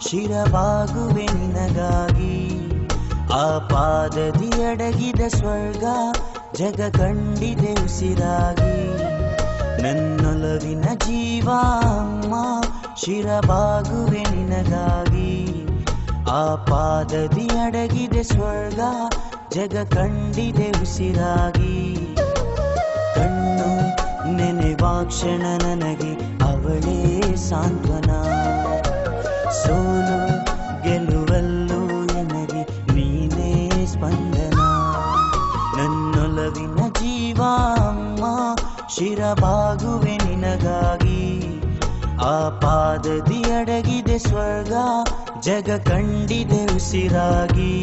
ಶಿರಬಾಗುವೆ ನಿನಗಾಗಿ ಆ ಪಾದದಿ ಅಡಗಿದ ಸ್ವರ್ಗ ಜಗ ಕಂಡಿದೆ ಉಸಿರಾಗಿ. ನನ್ನೊಲವಿನ ಜೀವಾಮ್ಮ ಶಿರವಾಗುವೆ ನಿನಗಾಗಿ ಆ ಪಾದದಿ ಅಡಗಿದೆ ಸ್ವರ್ಗ ಜಗ ಕಂಡಿದೆ ಉಸಿರಾಗಿ. ಕಣ್ಣು ನೆನೆವಾಕ್ಷಣ ನನಗೆ ಸಾಂತ್ವನ. ಸೋಲು ಗೆಲುವಲ್ಲೂ ನನಗೆ ನೀನೇ ಸ್ಪಂದನ. ನನ್ನೊಲವಿನ ಜೀವ ಅಮ್ಮ, ಶಿರಬಾಗುವೆ ನಿನಗಾಗಿ. ಆ ಪಾದದಿ ಅಡಗಿದೆ ಸ್ವರ್ಗ, ಜಗ ಕಂಡಿದೆ ಉಸಿರಾಗಿ.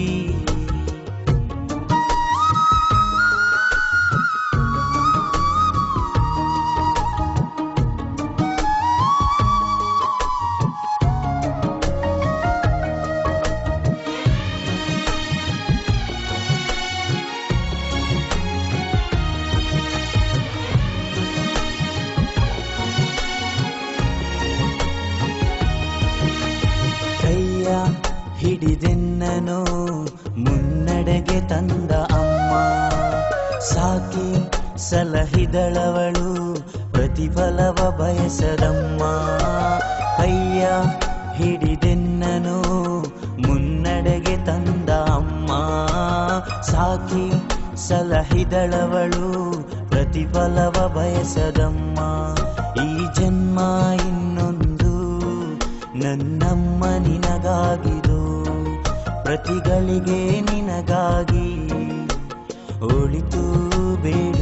ಹಿಡಿದೆನ್ನನು, ಮುನ್ನಡೆಗೆ ತಂದ ಅಮ್ಮ. ಸಾಕಿ ಸಲಹಿದಳವಳು, ಪ್ರತಿಫಲವ ಬಯಸದಮ್ಮ. ಅಯ್ಯ ಹಿಡಿದೆನ್ನನು, ಮುನ್ನಡೆಗೆ ತಂದ ಅಮ್ಮ. ಸಾಕಿ ಸಲಹಿದಳವಳು, ಪ್ರತಿಫಲವ ಬಯಸದಮ್ಮ. ಈ ಜನ್ಮ ಇನ್ನೊಂದು ನನ್ನಮ್ಮ ನಿನಗಾಗಿದು ಪ್ರತಿಗಳಿಗೆ ನಿನಗಾಗಿ ಒಳಿತು ಬೇಡು.